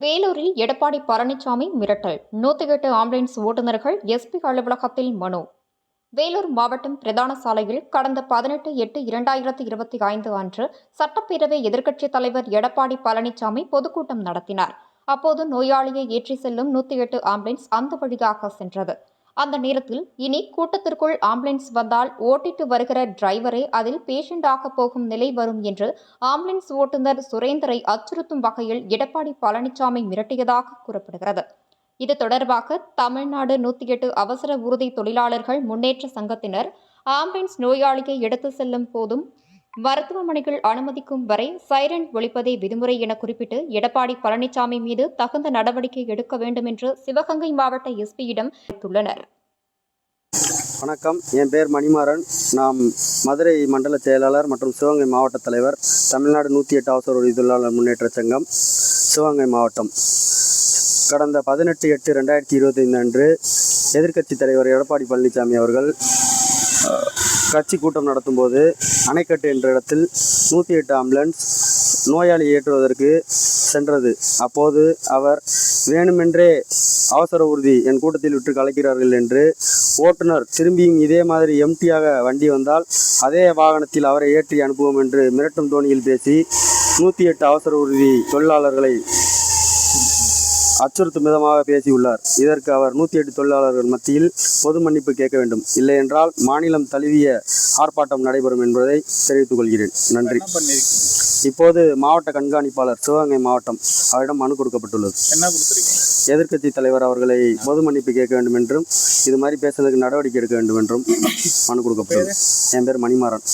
வேலூரில் எடப்பாடி பழனிசாமி மிரட்டல். நூத்தி எட்டு ஆம்புலன்ஸ் ஓட்டுநர்கள் எஸ்பி அலுவலகத்தில் மனு. வேலூர் மாவட்டம் பிரதான சாலையில் கடந்த பதினெட்டு எட்டு இரண்டாயிரத்தி இருபத்தி ஐந்து அன்று சட்டப்பேரவை எதிர்க்கட்சித் தலைவர் எடப்பாடி பழனிசாமி பொதுக்கூட்டம் நடத்தினார். அப்போது நோயாளியை ஏற்றி செல்லும் நூற்றி எட்டு ஆம்புலன்ஸ் அந்த வழியாக சென்றது. அந்த நேரத்தில் இனி கூட்டத்திற்குள் ஆம்புலன்ஸ் வந்தால் ஓட்டிட்டு வருகிற டிரைவரே அதில் பேஷண்டாக போகும் நிலை வரும் என்று ஆம்புலன்ஸ் ஓட்டுநர் சுரேந்தரை அச்சுறுத்தும் வகையில் எடப்பாடி பழனிசாமி மிரட்டியதாக கூறப்படுகிறது. இது தொடர்பாக தமிழ்நாடு நூத்தி எட்டு அவசர உறுதி தொழிலாளர்கள் முன்னேற்ற சங்கத்தினர் ஆம்புலன்ஸ் நோயாளியை எடுத்து செல்லும் போதும் மருத்துவமனைகள் அனுமதிக்கும் வரை சைரன் ஒழிப்பதே விதிமுறை என குறிப்பிட்டு எடப்பாடி பழனிசாமி மீது தகுந்த நடவடிக்கை எடுக்க வேண்டும் என்று சிவகங்கை மாவட்ட எஸ்பியிடம் தெரிவித்துள்ளனர். வணக்கம். என் பேர் மணிமாறன். நாம் மதுரை மண்டல செயலாளர் மற்றும் சிவகங்கை மாவட்ட தலைவர் தமிழ்நாடு நூற்றி எட்டு அவசர உதவி தொழிலாளர் முன்னேற்ற சங்கம் சிவகங்கை மாவட்டம். கடந்த பதினெட்டு எட்டு ரெண்டாயிரத்தி இருபத்தைந்து அன்று எதிர்க்கட்சி தலைவர் எடப்பாடி பழனிசாமி அவர்கள் கட்சி கூட்டம் நடத்தும்போது அணைக்கட்டு என்ற இடத்தில் நூற்றி எட்டு ஆம்புலன்ஸ் நோயாளி ஏற்றுவதற்கு சென்றது. அப்போது அவர் வேணுமென்றே அவசர ஊர்தி என் கூட்டத்தில் விட்டு கலைக்கிறார்கள் என்று ஓட்டுநர் திரும்பியும் இதே மாதிரி எம்டியாக வண்டி வந்தால் அதே வாகனத்தில் அவரை ஏற்றி அனுப்புவோம் என்று மிரட்டும் தோணியில் பேசி நூற்றி எட்டு அவசர ஊர்தி தொழிலாளர்களை அச்சுறுத்தும் விதமாக பேசியுள்ளார். இதற்கு அவர் நூற்றி எட்டு தொழிலாளர்கள் மத்தியில் பொது மன்னிப்பு கேட்க வேண்டும். இல்லையென்றால் மாநிலம் தழுவிய ஆர்ப்பாட்டம் நடைபெறும் என்பதை தெரிவித்துக் கொள்கிறேன். நன்றி. இப்போது மாவட்ட கண்காணிப்பாளர் சிவகங்கை மாவட்டம் அவரிடம் மனு கொடுக்கப்பட்டுள்ளது. என்ன கொடுத்துருக்கீங்க? எதிர்க்கட்சி தலைவர் அவர்களை பொது மன்னிப்பு கேட்க வேண்டும் என்றும் இது மாதிரி பேசுனதுக்கு நடவடிக்கை எடுக்க வேண்டும் என்றும் மனு கொடுக்கப்பட்டுள்ளது. என் பேர் மணிமாறன்.